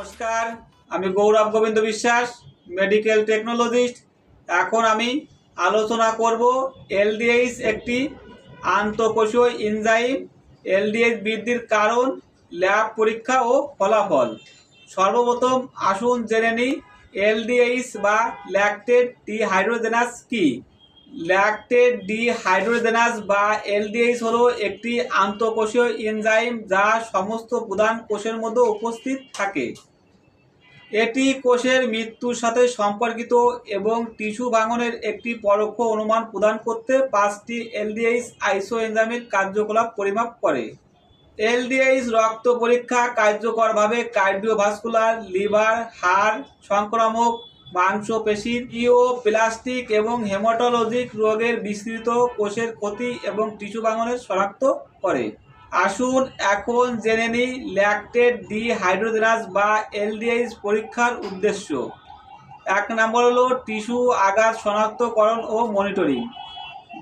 নমস্কার, আমি গৌরব গোবিন্দ বিশ্বাস মেডিকেল টেকনোলজিস্ট এখন আমি আলোচনা করব এলডিএইচ একটি আন্তঃকোষীয় ইনজাইম এলডিএইচ বৃদ্ধির কারণ ল্যাব পরীক্ষা ও ফলাফল। সর্বপ্রথম আসুন জেনে নিই, এলডিএইচ বা ল্যাকটেড ডিহাইড্রোজেনাস কি? ল্যাকটেড ডিহাইড্রোজেনাস বা এলডিএইচ হলো একটি আন্তঃকোষীয় এনজাইম যা সমস্ত প্রধান কোষের মধ্যে উপস্থিত থাকে। এটি কোষের মৃত্যুর সাথে সম্পর্কিত এবং টিস্যু ভাঙনের একটি পরোক্ষ অনুমান প্রদান করতে পাঁচটি এলডিএইচ আইসো এনজাইমের কার্যকলাপ পরিমাপ করে। এলডিএইচ রক্ত পরীক্ষা কার্যকরভাবে কার্ডিওভাস্কুলার, লিভার, হাড় সংক্রামক, মাংসপেশির ইও প্লাস্টিক এবং হেমাটোলজিক রোগের বিস্তৃত কোষের ক্ষতি এবং টিস্যু ভাঙনের শনাক্ত করে। আসুন এখন জেনে নিই ল্যাকটেড ডিহাইড্রোজেনাস বা এলডিএইচ পরীক্ষার উদ্দেশ্য। এক নম্বর হলো টিস্যু আঘাত শনাক্তকরণ ও মনিটরিং।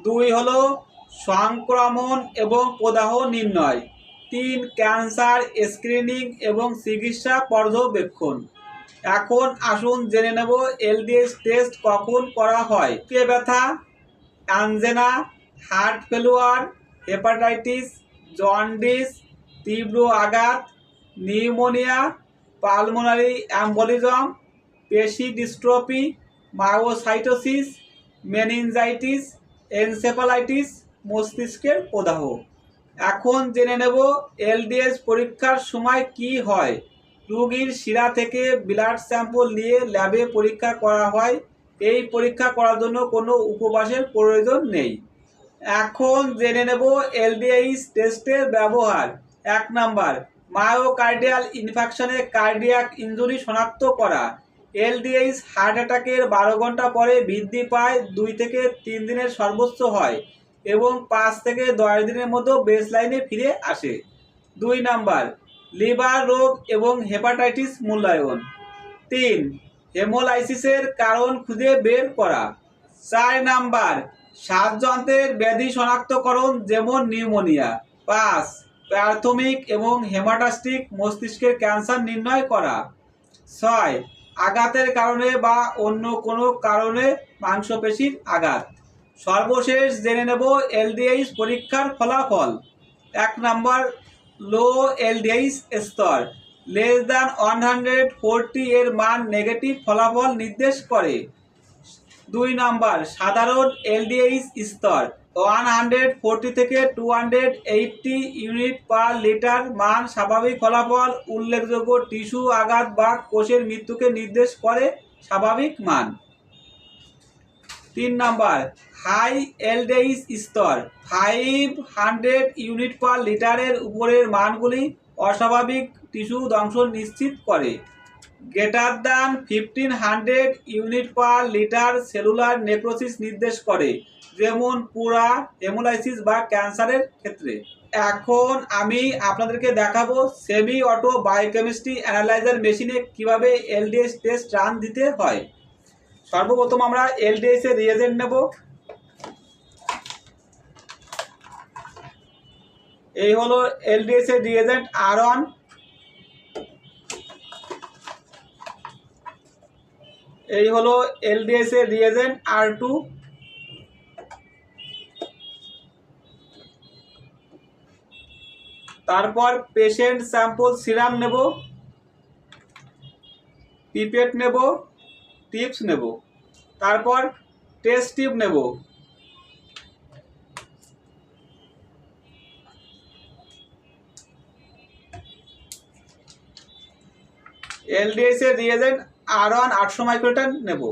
দুই হলো সংক্রমণ এবং প্রদাহ নির্ণয়। তিন, ক্যান্সার স্ক্রিনিং এবং চিকিৎসা পর্যবেক্ষণ। এখন আসুন জেনে নেব এলডিএস টেস্ট কখন করা হয়। কে ব্যথা angina heart failure hepatitis jaundice, তীব্র আঘাত, নিউমোনিয়া, পালমোনারি অ্যাম্বলিজম, পেশি ডিস্ট্রপি মায়োসাইটোসিস, মেনিনজাইটিস, এনসেফালাইটিস মস্তিষ্কের প্রদাহ। এখন জেনে নেব এলডিএস পরীক্ষার সময় কি হয়। রুগীর শিরা থেকে ব্লাড স্যাম্পল নিয়ে ল্যাবে পরীক্ষা করা হয়। এই পরীক্ষা করার জন্য কোনো উপবাসের প্রয়োজন নেই। এখন জেনে নেব এলডিএইচ টেস্টের ব্যবহার। এক নাম্বার, মায়োকার্ডিয়াল ইনফেকশনে কার্ডিয়াক ইনজুরি শনাক্ত করা। এলডিএইচ হার্ট অ্যাটাকের বারো ঘণ্টা পরে বৃদ্ধি পায়, দুই থেকে তিন দিনের সর্বোচ্চ হয় এবং পাঁচ থেকে দশ দিনের মধ্যে বেস লাইনে ফিরে আসে। দুই নাম্বার, লিভার রোগ এবং হেপাটাইটিস মূল্যায়ন। তিন, হেমোলাইসিসের কারণ খুঁজে বের করা। চার নাম্বার শ্বাসযন্ত্রের ব্যাধি শনাক্তকরণ যেমন নিউমোনিয়া পাঁচ প্রাথমিক এবং হেমাটাস্টিক মস্তিষ্কের ক্যান্সার নির্ণয় করা। ছয়, আঘাতের কারণে বা অন্য কোনো কারণে মাংসপেশির আঘাত। সর্বশেষ জেনে নেব এলডিএইচ পরীক্ষার ফলাফল। এক নাম্বার, লো এলডিএইচ স্তর less than one hundred forty এর মান নেগেটিভ ফলাফল নির্দেশ করে। দুই নাম্বার, সাধারণ এলডিএইচ স্তর ওয়ান হান্ড্রেড ফোরটি থেকে two hundred eighty unit per litre মান স্বাভাবিক ফলাফল, উল্লেখযোগ্য টিস্যু আঘাত বা কোষের মৃত্যুকে নির্দেশ করে স্বাভাবিক মান। তিন নাম্বার, হাই এলডেইস স্তর ফাইভ হান্ড্রেড ইউনিট পার লিটারের উপরের মানগুলি অস্বাভাবিক টিস্যু ধ্বংস নিশ্চিত করে। Greater than fifteen hundred unit per litre cellular necrosis নির্দেশ করে, যেমন পুরা হেমোলাইসিস বা ক্যান্সারের ক্ষেত্রে। এখন আমি আপনাদেরকে দেখাবো সেমি অটো বায়োকেমিস্ট্রি অ্যানালাইজার মেশিনে কীভাবে এলডিএস টেস্ট রান দিতে হয়। সর্বপ্রথম আমরা এলডিএস এর রিয়েজেন্ট নেব। এই হলো এলডিএস এর রিয়েজেন্ট আর ওয়ান এই হলো এলডিএস এর রিয়েজেন্ট আর টু। তারপর পেশেন্ট স্যাম্পল সিরাম নেব পিপেট নেব টিপস নেব, তারপর টেস্ট টিউব নেব। এলডিএস এর রিয়েজেন্ট আর ওয়ান আটশো মাইক্রোলিটার নেব।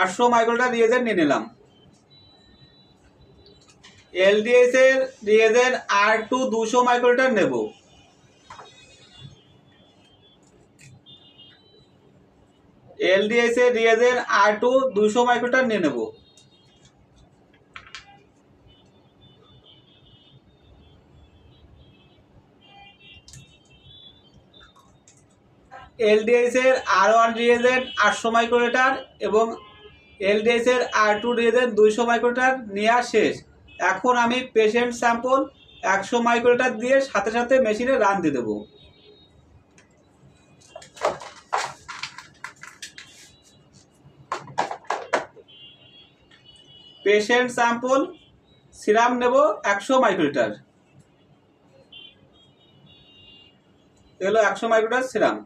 আটশো মাইক্রোলিটার রিয়েজেন্ট নিয়ে নিলাম। এলডিএস এর রিয়েজেন্ট আর টু দুশো মাইক্রোলিটার নেব। এলডিএস এর রিয়েজেন্ট আর টু দুশো মাইক্রোলিটার নিয়ে নেব। এলডিএসের আর ওয়ান ডিএজেড আটশো মাইক্রোলিটার এবং এলডিএসের আর টু ডিএজেড দুইশো মাইক্রোলিটার নেওয়া শেষ। এখন আমি পেশেন্ট স্যাম্পল একশো মাইক্রোলিটার দিয়ে সাথে সাথে মেশিনে রান দিয়ে দেবো। পেশেন্ট স্যাম্পল সিরাম নেব একশো মাইক্রোলিটার। এলো একশো মাইক্রোটার সিরাম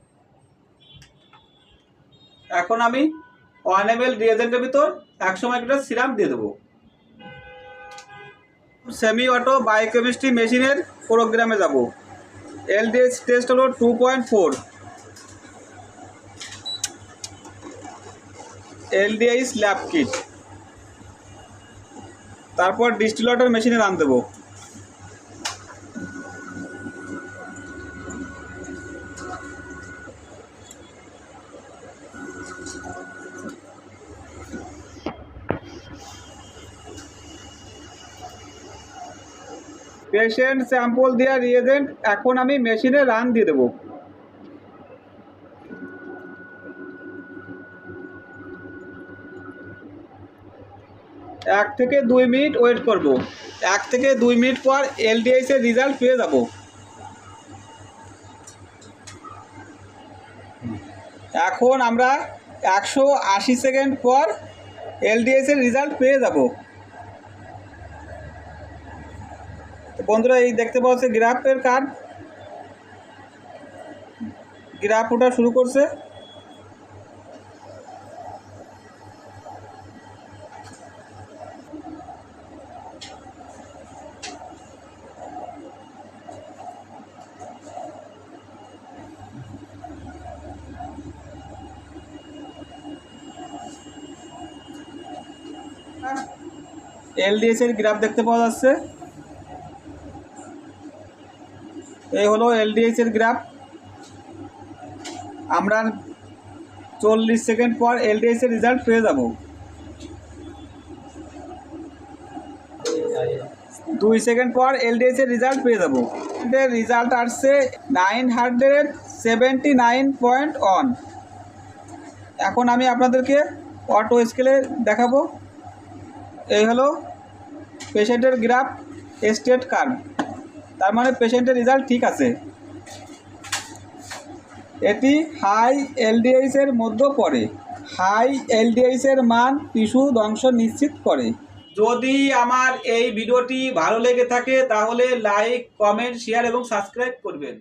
এখন আমি ওয়ান এম এল রিয়েজেন্টের ভিতর একশো মাইক্রোলিটার সিরাম দিয়ে দেবো। সেমি অটো বায়োকেমিস্ট্রি মেশিনের প্রোগ্রামে যাব। এলডিএস টেস্ট হলো two point four L LDH lab kit তারপর ডিস্টিলেটর মেশিনে রান দেবো। পেশেন্ট স্যাম্পল দেওয়া রিয়েজেন্ট এখন আমি মেশিনে রান দিয়ে দেবো। এক থেকে দুই মিনিট ওয়েট করব। এক থেকে দুই মিনিট পর এলডিএস এর রেজাল্ট পেয়ে যাব। এখন আমরা একশো আশি সেকেন্ড পর এলডিএস এর রেজাল্ট পেয়ে যাব। বন্ধুরা, এই দেখতে পাচ্ছে গ্রাফের কার্ড। গ্রাফ ওঠা শুরু করছে। এলডিএস এর গ্রাফ দেখতে পাওয়া যাচ্ছে। এই হলো এলডিএস এর গ্রাফ আমরা চল্লিশ সেকেন্ড পর এলডিএস এর রেজাল্ট পেয়ে যাব। দুই সেকেন্ড পর এলডিএস এর রেজাল্ট পেয়ে যাব। রেজাল্ট আসছে nine hundred seventy nine point one এখন আমি আপনাদেরকে অটো স্কেলে দেখাবো। এই হলো পেশেন্টের গ্রাফ স্টেট কার্ড তার মানে পেশেন্টের রেজাল্ট ঠিক আছে। এটি হাই এলডিএইচের মধ্যে পড়ে হাই এলডিএইচের মান টিস্যু ধ্বংস নিশ্চিত করে। যদি আমার এই ভিডিওটি ভালো লেগে থাকে, তাহলে লাইক কমেন্ট শেয়ার এবং সাবস্ক্রাইব করবেন।